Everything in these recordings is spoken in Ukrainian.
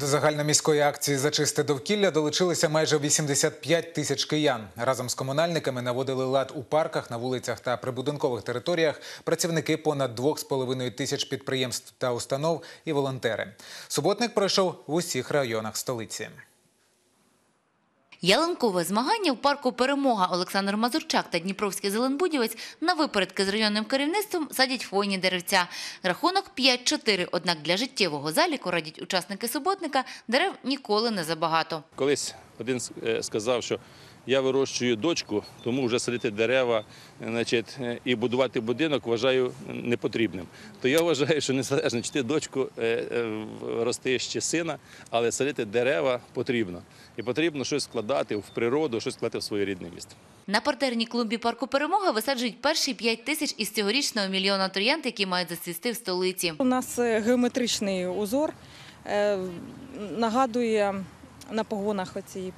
До загальноміської акції «Зачисти довкілля» долучилися майже 85 тисяч киян. Разом з комунальниками наводили лад у парках, на вулицях та прибудинкових територіях працівники понад 2,5 тисяч підприємств та установ і волонтери. Суботник пройшов в усіх районах столиці. Ялинкове змагання в парку Перемога Олександр Мазурчак та Дніпровський зеленбудівець на випередки з районним керівництвом садять хвойні деревця. Рахунок 5-4, однак для життєвого заліку, радять учасники суботника, дерев ніколи не забагато. Колись один е, сказав, що я вирощую дочку, тому вже садити дерева е, значить, е, і будувати будинок вважаю непотрібним. То я вважаю, що незалежно чи ти дочку е, ростиш чи сина, але садити дерева потрібно. І потрібно щось складати в природу, щось складати в своє рідне місто. На партерній клумбі парку Перемога висаджують перші 5 тисяч із цьогорічного мільйона троянд, які мають зацвісти в столиці. У нас геометричний узор нагадує на погонах оцій е,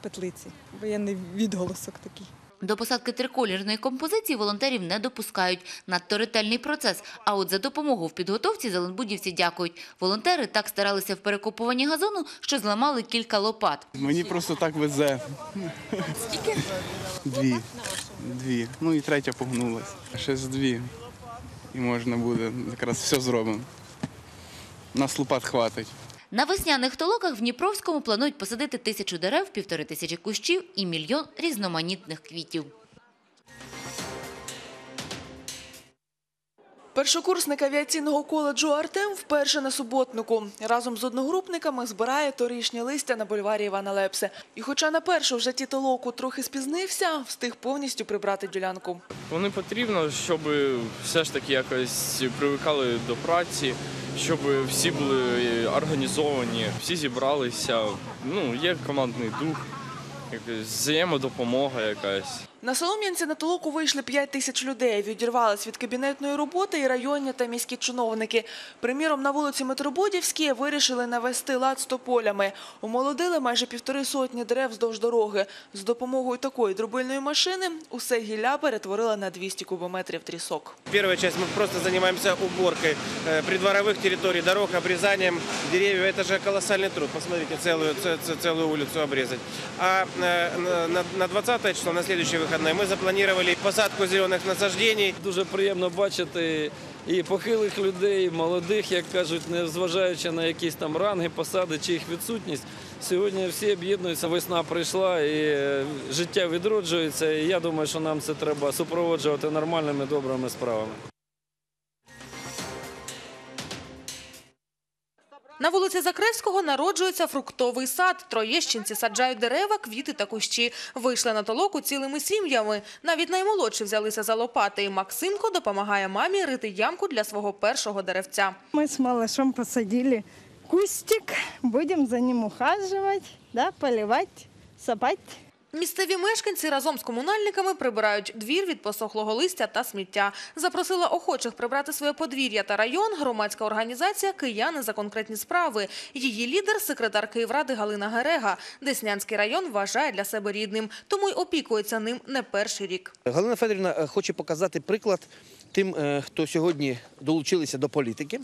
петлиці. Воєнний відголосок такий. До посадки триколірної композиції волонтерів не допускають. Надто ретельний процес. А от за допомогу в підготовці зеленбудівці дякують. Волонтери так старалися в перекопуванні газону, що зламали кілька лопат. Мені просто так везе. Скільки? Дві. Дві. Ну і третя погнулась. Ще з дві. І можна буде. Якраз все зробимо. Нас лопат хватить. На весняних толоках в Дніпровському планують посадити тисячу дерев, півтори тисячі кущів і мільйон різноманітних квітів. Першокурсник авіаційного коледжу Артем вперше на суботнику. Разом з одногрупниками збирає торішнє листя на бульварі Івана Лепсе. І хоча на першу в житті толоку трохи спізнився, встиг повністю прибрати ділянку. Вони потрібно, щоб все ж таки якось привикали до праці, щоб всі були організовані, всі зібралися. Ну, є командний дух, взаємодопомога якась. На Солом'янці на толоку вийшли 5 тисяч людей. Відірвались від кабінетної роботи і районні та міські чиновники. Приміром, на вулиці Метробудівській вирішили навести лад з тополями. Умолодили майже півтори сотні дерев вздовж дороги. З допомогою такої дробильної машини усе гілля перетворили на 200 кубометрів трісок. Первая часть мы просто занимаемся уборкой э, придворовых территорий, дорог, обрезанием деревьев. Это же колоссальный труд. Посмотрите, целую, ц- ц- целую улицу обрезать. А э, на- на, на 20 число, на следующий выходной, мы запланировали посадку зеленых насаждений. Дуже приємно бачити і похилих людей, і молодих, як кажуть, не зважаючи на якісь там ранги, посади чи їх відсутність. Сьогодні всі об'єднуються, весна прийшла і е, життя відроджується. І я думаю, що нам це треба супроводжувати нормальними добрими справами. На вулиці Закревського народжується фруктовий сад. Троєщинці саджають дерева, квіти та кущі. Вийшли на толоку цілими сім'ями. Навіть наймолодші взялися за лопати. Максимко допомагає мамі рити ямку для свого першого деревця. Ми з малышом посадили кустик, будем за ним ухажувати, да, поливати, сапать. Місцеві мешканці разом з комунальниками прибирають двір від посохлого листя та сміття. Запросила охочих прибрати своє подвір'я та район громадська організація «Кияни за конкретні справи». Її лідер – секретар Київради Галина Герега. Деснянський район вважає для себе рідним, тому й опікується ним не перший рік. Галина Федорівна е, хоче показати приклад тим, е, хто сьогодні долучилися до політики.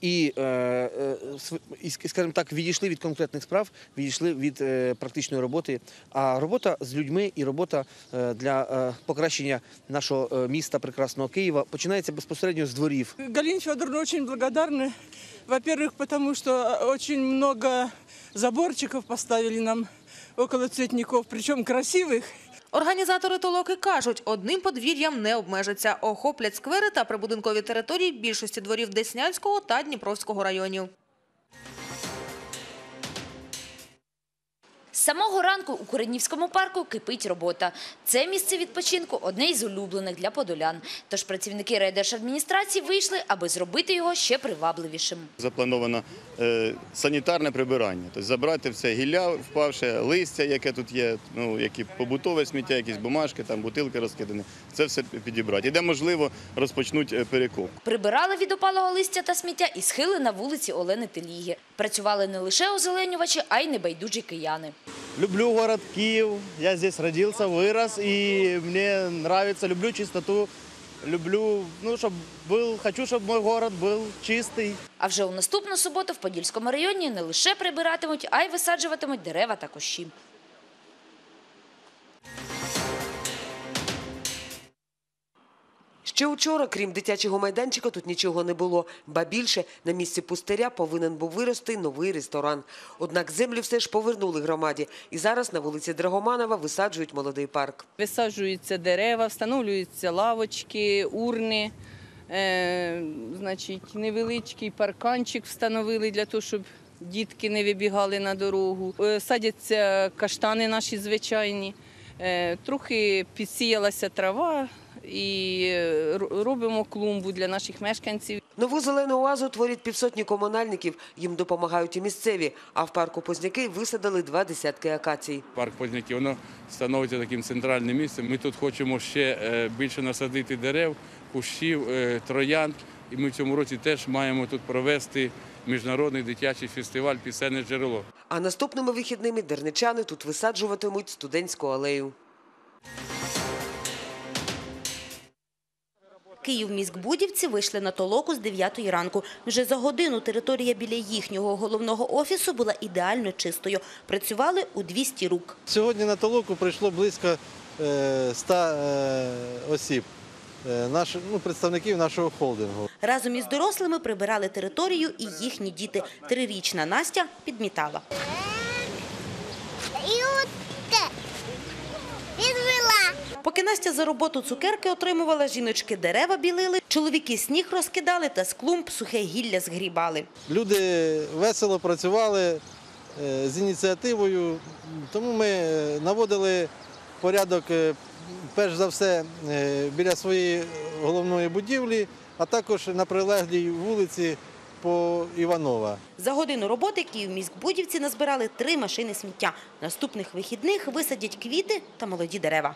І, е, е, св- і, ск- скажімо так, відійшли від конкретних справ, відійшли від е, практичної роботи. А робота з людьми і робота е, для е, покращення нашого е, міста, прекрасного Києва, починається безпосередньо з дворів. Галине Федоровне очень благодарны. Во-первых, потому что очень много заборчиков поставили нам около цветников, причем красивых. Організатори толоки кажуть, одним подвір'ям не обмежаться. Охоплять сквери та прибудинкові території більшості дворів Деснянського та Дніпровського районів. З самого ранку у Куренівському парку кипить робота. Це місце відпочинку – одне із улюблених для подолян. Тож працівники райдержадміністрації вийшли, аби зробити його ще привабливішим. Заплановано е, санітарне прибирання. Тобто забрати все гілля впавше, листя, яке тут є, ну, які побутове сміття, якісь бумажки, там, бутилки розкидані. Це все підібрати. І де можливо розпочнуть е, перекопку. Прибирали від опалого листя та сміття і схили на вулиці Олени Теліги. Працювали не лише озеленювачі, а й небайдужі кияни. Люблю город Киев. Я здесь родился, вырос, и мне нравится, люблю чистоту. люблю, ну, щоб був, хочу, щоб мій город був чистий. А вже у наступну суботу в Подільському районі не лише прибиратимуть, а й висаджуватимуть дерева та кущі. Ще учора, крім дитячого майданчика, тут нічого не було. Ба більше, на місці пустиря повинен був вирости новий ресторан. Однак землю все ж повернули громаді. І зараз на вулиці Драгоманова висаджують молодий парк. Висаджуються дерева, встановлюються лавочки, урни. Е, значить, невеличкий парканчик встановили для того, щоб дітки не вибігали на дорогу. Е, садяться каштани наші звичайні. Е, трохи підсіялася трава і е, робимо клумбу для наших мешканців. Нову зелену оазу творять півсотні комунальників. Їм допомагають і місцеві. А в парку Позняки висадили два десятки акацій. Парк Позняків, воно становиться таким центральним місцем. Ми тут хочемо ще е, більше насадити дерев, кущів, е, троянд. І ми в цьому році теж маємо тут провести міжнародний дитячий фестиваль Пісенне джерело. А наступними вихідними дерничани тут висаджуватимуть студентську алею. Київміськбудівці вийшли на толоку з 9 ранку. Вже за годину територія біля їхнього головного офісу була ідеально чистою. Працювали у 200 рук. Сьогодні на толоку прийшло близько е, 100 е, осіб, е, наш, ну, представників нашого холдингу. Разом із дорослими прибирали територію і їхні діти. Трирічна Настя підмітала. І от те. Відвела. Поки Настя за роботу цукерки отримувала, жіночки дерева білили, чоловіки сніг розкидали та з клумб сухе гілля згрібали. Люди весело працювали е, з ініціативою, тому ми е, наводили порядок, е, перш за все, біля своєї головної будівлі, а також на прилеглій вулиці по Іванова. За годину роботи Київміськбудівці назбирали три машини сміття. Наступних вихідних висадять квіти та молоді дерева.